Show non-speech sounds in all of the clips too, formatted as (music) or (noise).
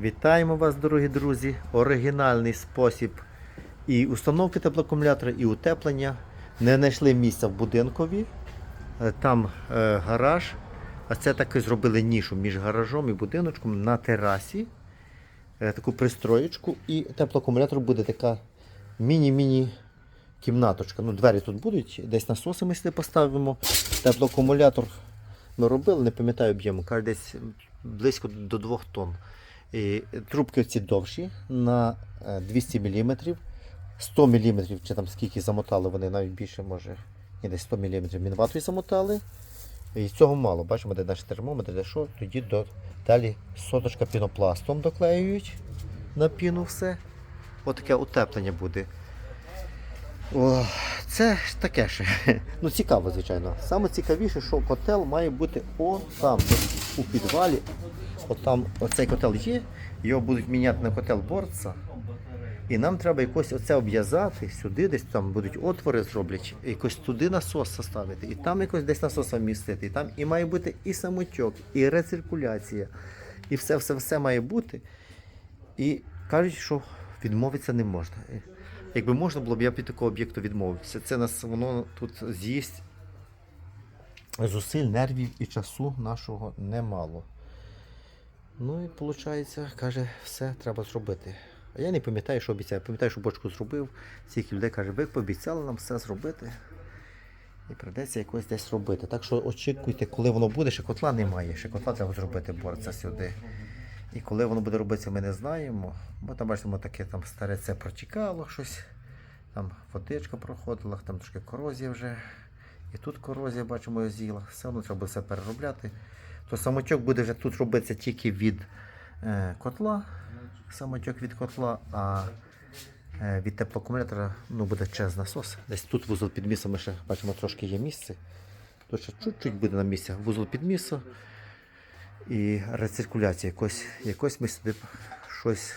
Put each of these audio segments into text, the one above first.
Вітаємо вас, дорогі друзі! Оригінальний спосіб і установки теплоакумулятора, і утеплення. Не знайшли місця в будинкові. Е, Там е, гараж. А це таки зробили нішу між гаражом і будиночком на терасі. Е, таку пристроєчку. І теплоакумулятор буде така міні-міні кімнаточка. Ну, двері тут будуть, десь насоси ми сюди поставимо. Теплоакумулятор ми робили, не пам'ятаю об'єму, каже, десь близько до 2 тонн. І трубки ці довші на е, 200 мм, 100 мм, чи там скільки замотали, вони навіть більше може, ні, десь 100 мм мінватою замотали. І цього мало. Бачимо, де наш термометр, де що, тоді до, далі соточка пінопластом доклеюють на піну все. Отаке утеплення буде. О, це таке ще. (laughs) Ну цікаво, звичайно. Саме цікавіше, що котел має бути о там, у підвалі. От там оцей котел є, його будуть міняти на котел борца. І нам треба якось оце обв'язати сюди, десь там будуть отвори зроблять, якось туди насос составити, і там якось десь насос вмістити. І там і має бути і самотьок, і рециркуляція, і все, все, все має бути. І кажуть, що відмовитися не можна. Якби можна було б, я б від такого об'єкту відмовився. Це нас воно тут з'їсть зусиль, нервів і часу нашого немало. Ну і виходить, каже, все треба зробити. А я не пам'ятаю, що обіцяю. Пам'ятаю, що бочку зробив. Стільки людей каже, ви пообіцяли нам все зробити. І прийдеться якось десь робити. Так що очікуйте, коли воно буде, ще котла немає. Ще котла треба зробити борця сюди. І коли воно буде робитися, ми не знаємо. Бо там бачимо таке там старе це протікало щось. Там водичка проходила, там трошки корозія вже. І тут корозія, бачимо, з'їла. Все одно треба все переробляти. То самотьок буде вже тут робитися тільки від е, котла. Самотьок від котла, а е, від теплоакумулятора ну, буде через насос. Десь тут вузол підмісу ми ще бачимо трошки є місце. Тут ще чуть-чуть буде на місці. Вузол підмісу і рециркуляція. Якось, якось ми сюди щось.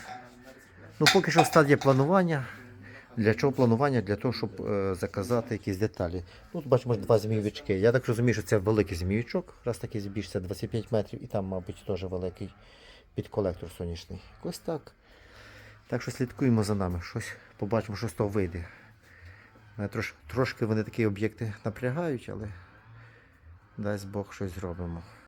Ну, поки що стадія планування. Для чого планування? Для того, щоб е, заказати якісь деталі. Ну, Тут бачимо два змійовички. Я так розумію, що це великий змійовичок, раз такий збільшиться 25 метрів, і там, мабуть, теж великий під колектор сонячний. Ось так. Так що слідкуємо за нами, щось побачимо, що з того вийде. Трош, трошки вони такі об'єкти напрягають, але дасть Бог щось зробимо.